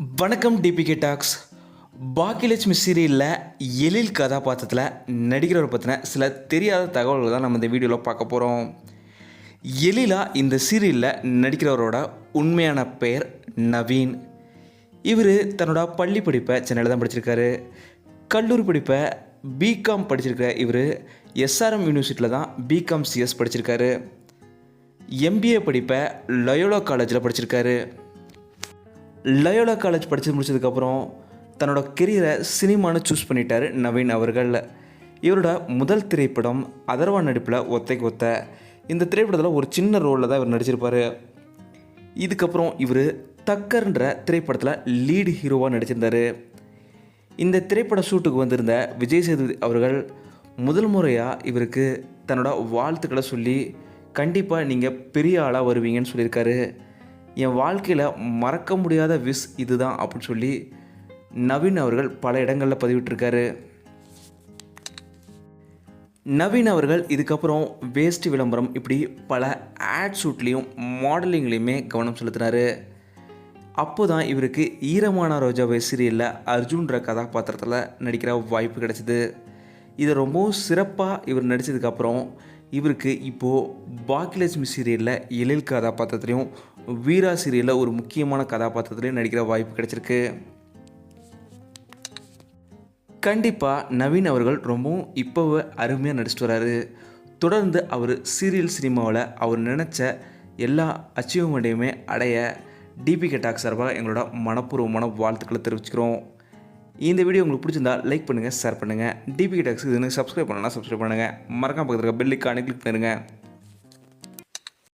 வணக்கம் DPK tax Baakiyalakshmi சீரியலில் எழில் கதாபாத்திரத்தில் நடிக்கிறவரை பற்றின சில தெரியாத தகவல்கள் தான் நம்ம இந்த வீடியோவில் பார்க்க போகிறோம் எழிலா இந்த சீரியலில் நடிக்கிறவரோட உண்மையான பெயர் நவீன். இவர் தன்னோட பள்ளி படிப்பை சென்னையில் தான் படிச்சிருக்காரு. கல்லூரி படிப்பை பிகாம் படிச்சிருக்கிற இவர் எஸ்ஆர்எம் யூனிவர்சிட்டியில் தான் பிகாம் சிஎஸ் படிச்சிருக்காரு. எம்பிஏ படிப்பை லயோலோ காலேஜில் படிச்சிருக்காரு. லயோலா காலேஜ் படித்து முடிச்சதுக்கப்புறம் தன்னோட கெரியரை சினிமான்னு சூஸ் பண்ணிட்டார் நவீன் அவர்கள். இவரோட முதல் திரைப்படம் அதர்வா நடிப்பில் ஒத்தைக்கு ஒத்த. இந்த திரைப்படத்தில் ஒரு சின்ன ரோலில் தான் இவர் நடிச்சிருப்பார். இதுக்கப்புறம் இவர் தக்கர்ன்ற திரைப்படத்தில் லீடு ஹீரோவாக நடிச்சிருந்தார். இந்த திரைப்பட ஷூட்டுக்கு வந்திருந்த விஜய் சேதுபதி அவர்கள் முதல் முறையாக இவருக்கு தன்னோட வாழ்த்துக்களை சொல்லி கண்டிப்பாக நீங்கள் பெரிய ஆளாக வருவீங்கன்னு சொல்லியிருக்காரு. என் வாழ்க்கையில் மறக்க முடியாத விஷ் இதுதான் அப்படின்னு சொல்லி நவீன் அவர்கள் பல இடங்களில் பதிவிட்டிருக்காரு. நவீன் அவர்கள் இதுக்கப்புறம் வேஸ்ட் விளம்பரம் இப்படி பல ஆட் ஷூட்லேயும் மாடலிங்லேயுமே கவனம் செலுத்தினார். அப்போ தான் இவருக்கு ஈரமான ரோஜாவை சீரியலில் அர்ஜுன்ற கதாபாத்திரத்தில் நடிக்கிற வாய்ப்பு கிடைச்சிது. இது ரொம்பவும் சிறப்பாக இவர் நடித்ததுக்கப்புறம் இவருக்கு இப்போது பாக்கியலட்சுமி சீரியலில் எழில் கதாபாத்திரத்துலையும் வீரா சீரியலில் ஒரு முக்கியமான கதாபாத்திரத்துலையும் நடிக்கிற வாய்ப்பு கிடைச்சிருக்கு. கண்டிப்பாக நவீன் அவர்கள் ரொம்பவும் இப்போவே அருமையாக நடிச்சிட்டு வராரு. தொடர்ந்து அவர் சீரியல் சினிமாவில் அவர் நினச்ச எல்லா அச்சீவ்மெண்ட்டையுமே அடைய டிபி டாக் சார்பாக எங்களோட மனப்பூர்வமான வாழ்த்துக்களை தெரிவிச்சுக்கிறோம். இந்த வீடியோ உங்களுக்கு பிடிச்சிருந்தா லைக் பண்ணுங்கள் ஷேர் பண்ணுங்கள் டிபி டாக்ஸ் இதுன்னு சப்ஸ்கிரைப் பண்ணலாம் சப்ஸ்கிரைப் பண்ணுங்கள் மறக்காம பக்கத்தில் பெல்லைக்கானு கிளிக் பண்ணுங்கள்